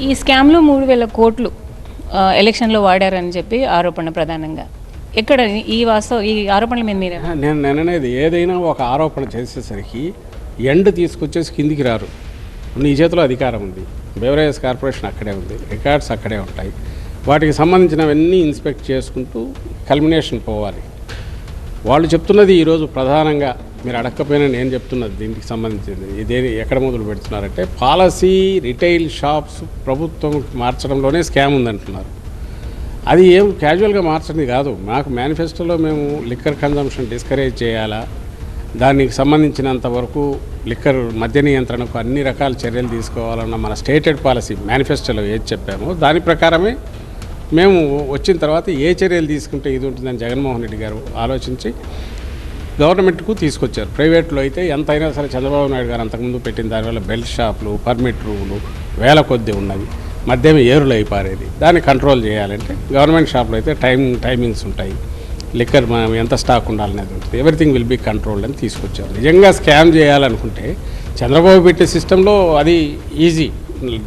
ఈ స్కామ్లో మూడు వేల కోట్లు ఎలక్షన్లో వాడారని చెప్పి ఆరోపణ ప్రధానంగా. ఎక్కడ ఈ వాస్తవ ఈ ఆరోపణల మీద మీరు? నేను నేననేది ఏదైనా ఒక ఆరోపణ చేసేసరికి ఎండ్ తీసుకొచ్చేసి కిందికి రారు. నీ చేతిలో అధికారం ఉంది. బెవరేజ్ కార్పొరేషన్ అక్కడే ఉంది. రికార్డ్స్ అక్కడే ఉంటాయి. వాటికి సంబంధించినవన్నీ ఇన్స్పెక్ట్ చేసుకుంటూ కల్మినేషన్ పోవాలి. వాళ్ళు చెప్తున్నది ఈరోజు ప్రధానంగా మీరు అడగకపోయినా నేను చెప్తున్నది దీనికి సంబంధించింది. ఇదేది ఎక్కడ మొదలు పెడుతున్నారంటే పాలసీ రిటైల్ షాప్స్ ప్రభుత్వం మార్చడంలోనే స్కామ్ ఉందంటున్నారు. అది ఏం క్యాజువల్గా మార్చండి కాదు. మాకు మేనిఫెస్టోలో మేము లిక్కర్ కన్జంప్షన్ డిస్కరేజ్ చేయాలా? దానికి సంబంధించినంత వరకు లిక్కర్ మద్య నియంత్రణకు అన్ని రకాల చర్యలు తీసుకోవాలన్న మన స్టేటెడ్ పాలసీ మేనిఫెస్టోలో ఏది చెప్పామో దాని ప్రకారమే మేము వచ్చిన తర్వాత ఏ చర్యలు తీసుకుంటే ఇది ఉంటుందని జగన్మోహన్ రెడ్డి గారు ఆలోచించి గవర్నమెంట్కు తీసుకొచ్చారు. ప్రైవేట్లో అయితే ఎంతైనా సరే చంద్రబాబు నాయుడు గారు అంతకుముందు పెట్టిన దానివల్ల బెల్ట్ షాపులు పర్మిట్ రూములు వేల కొద్దీ ఉన్నవి. మద్యం ఏరులు అయిపారేది దాన్ని కంట్రోల్ చేయాలంటే గవర్నమెంట్ షాప్లో అయితే టైం టైమింగ్స్ ఉంటాయి. లిక్కర్ మనం ఎంత స్టాక్ ఉండాలనేది ఉంటుంది. ఎవ్రీథింగ్ విల్ బీ కంట్రోల్డ్ అని తీసుకొచ్చారు. నిజంగా స్కామ్ చేయాలనుకుంటే చంద్రబాబు పెట్టే సిస్టంలో అది ఈజీ.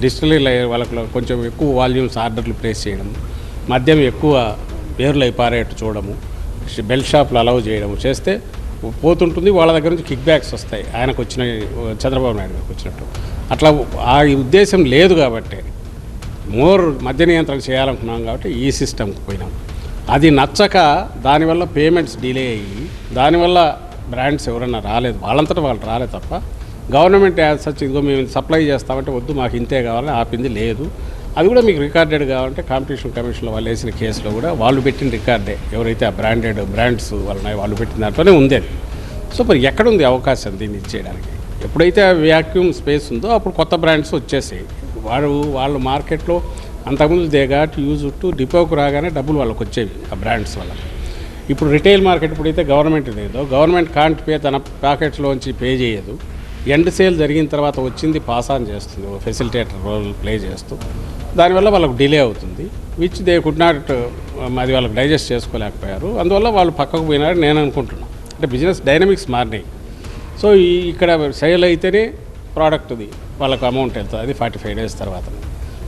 డిజిటల్ వాళ్ళకు కొంచెం ఎక్కువ వాల్యూమ్స్ ఆర్డర్లు ప్లేస్ చేయడం మద్యం ఎక్కువ పేర్లు అయిపారేట్టు చూడము బెల్ట్ షాప్లు అలౌ చేయడము చేస్తే పోతుంటుంది. వాళ్ళ దగ్గర నుంచి కిక్ బ్యాక్స్ వస్తాయి. ఆయనకు వచ్చిన చంద్రబాబు నాయుడు గారికి వచ్చినట్టు. అట్లా ఆ ఉద్దేశం లేదు కాబట్టి మోర్ మద్య నియంత్రణ చేయాలనుకున్నాం కాబట్టి ఈ సిస్టమ్కి పోయినాం. అది నచ్చక దానివల్ల పేమెంట్స్ డిలే అయ్యి దానివల్ల బ్రాండ్స్ ఎవరన్నా రాలేదు. వాళ్ళంతటా వాళ్ళు రాలేదు తప్ప గవర్నమెంట్ యాజ్ సచ్ ఇదిగో మేము సప్లై చేస్తామంటే వద్దు మాకు ఇంతే కావాలని ఆపింది లేదు. అది కూడా మీకు రికార్డెడ్ కావాలంటే కాంపిటీషన్ కమిషన్ వాళ్ళు వేసిన కేసులో కూడా వాళ్ళు పెట్టిన రికార్డే. ఎవరైతే ఆ బ్రాండెడ్ బ్రాండ్స్ వాళ్ళ వాళ్ళు పెట్టిన దాంట్లోనే ఉంది అది సో మరి ఎక్కడుంది అవకాశం దీన్ని ఇచ్చేయడానికి? ఎప్పుడైతే వ్యాక్యూమ్ స్పేస్ ఉందో అప్పుడు కొత్త బ్రాండ్స్ వచ్చేసాయి. వాడు వాళ్ళు మార్కెట్లో అంతకుముందు దే గాట్ యూజ్ టు డిపోకు రాగానే డబ్బులు వాళ్ళకి వచ్చేవి ఆ బ్రాండ్స్ వల్ల. ఇప్పుడు రిటైల్ మార్కెట్ ఇప్పుడైతే గవర్నమెంట్ లేదో. గవర్నమెంట్ కాంట్ పే తన ప్యాకెట్స్లోంచి పే చేయదు. ఎండ్ సేల్ జరిగిన తర్వాత వచ్చింది పాస్ ఆన్ చేస్తుంది ఫెసిలిటేటర్ రోల్ ప్లే చేస్తూ. దానివల్ల వాళ్ళకు డిలే అవుతుంది. విచ్ దే కుడ్ నాట్ అది వాళ్ళకి డైజెస్ట్ చేసుకోలేకపోయారు. అందువల్ల వాళ్ళు పక్కకు పోయినారు నేను అనుకుంటున్నాను అంటే బిజినెస్ డైనమిక్స్ మారినాయి. సో ఈ ఇక్కడ సేల్ అయితేనే ప్రోడక్ట్ది వాళ్ళకు అమౌంట్ వెళ్తుంది. అది ఫార్టీ ఫైవ్ డేస్ తర్వాత.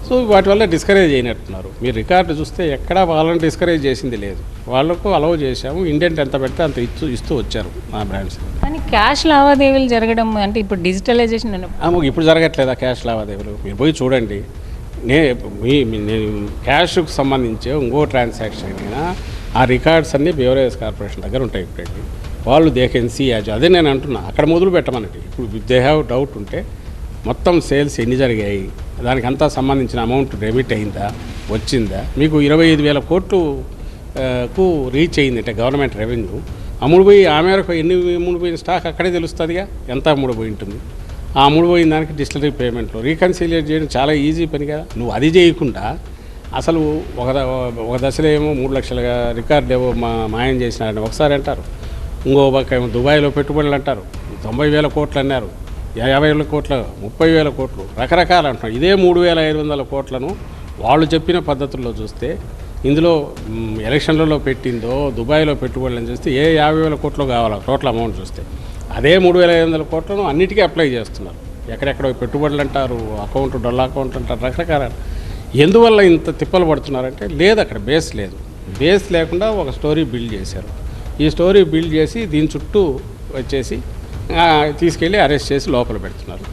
సో వాటి వల్ల డిస్కరేజ్ అయినట్టున్నారు. మీరు రికార్డు చూస్తే ఎక్కడా వాళ్ళని డిస్కరేజ్ చేసింది లేదు. వాళ్ళకు అలౌ చేశాము. ఇండియన్ ఎంత పెడితే అంత ఇస్తూ ఇస్తూ వచ్చారు మా బ్రాండ్స్ క్యాష్ లావాదేవీలు జరగడం అంటే ఇప్పుడు డిజిటలైజేషన్ ఇప్పుడు జరగట్లేదా క్యాష్ లావాదేవీలు. మీరు పోయి చూడండి. నే మీ నేను క్యాష్కు సంబంధించి ఇంకో ట్రాన్సాక్షన్ అయినా ఆ రికార్డ్స్ అన్నీ బేవరేజ్ కార్పొరేషన్ దగ్గర ఉంటాయి ఇప్పుడండి వాళ్ళు దే కెన్ సీ యాజ్ అదే నేను అంటున్నా. అక్కడ మొదలు పెట్టమనండి. ఇప్పుడు దే హ్యావ్ డౌట్ ఉంటే మొత్తం సేల్స్ ఎన్ని జరిగాయి? దానికి అంతా సంబంధించిన అమౌంట్ డెబిట్ అయిందా? వచ్చిందా? మీకు ఇరవై ఐదు వేల కోట్లు కు రీచ్ అయింది అంటే గవర్నమెంట్ రెవెన్యూ అమ్ముడుపోయి ఆ మేరకు ఎన్ని అమ్ముడుపోయిన స్టాక్ అక్కడే తెలుస్తుందిగా? ఎంత అమ్ముడుపోయి ఉంటుంది? ఆ అమ్ముడుపోయిన దానికి డిస్టిలరీ పేమెంట్లో. రీకన్సిలియేట్ చేయడం చాలా ఈజీ పని కదా నువ్వు అది చేయకుండా అసలు ఒక ద- ఒక దశలో ఏమో మూడు లక్షలుగా రికార్డు ఏవో మా మాయం చేసినారని ఒకసారి అంటారు. ఇంకో పక్క ఏమో దుబాయ్లో పెట్టుబడులు అంటారు. తొంభై వేల కోట్లు అన్నారు. యాభై వేల కోట్ల ముప్పై వేల కోట్లు రకరకాలు అంటున్నారు. ఇదే మూడు వేల ఐదు వందల కోట్లను వాళ్ళు చెప్పిన పద్ధతుల్లో చూస్తే ఇందులో ఎలక్షన్లలో పెట్టిందో దుబాయ్లో పెట్టుబడులను చూస్తే ఏ యాభై వేల కోట్లు కావాలో? టోటల్ అమౌంట్ చూస్తే. అదే మూడు వేల ఐదు వందల కోట్లను అన్నిటికీ అప్లై చేస్తున్నారు. ఎక్కడెక్కడ పెట్టుబడులు అంటారు అకౌంట్ డొల్ల అకౌంట్ అంటారు రకరకాల. ఎందువల్ల ఇంత తిప్పలు పడుతున్నారంటే లేదు అక్కడ బేస్ లేదు. బేస్ లేకుండా ఒక స్టోరీ బిల్డ్ చేశారు. ఈ స్టోరీ బిల్డ్ చేసి దీని చుట్టూ వచ్చేసి తీసుకెళ్ళి అరెస్ట్ చేసి లోపల పెడుతున్నారు.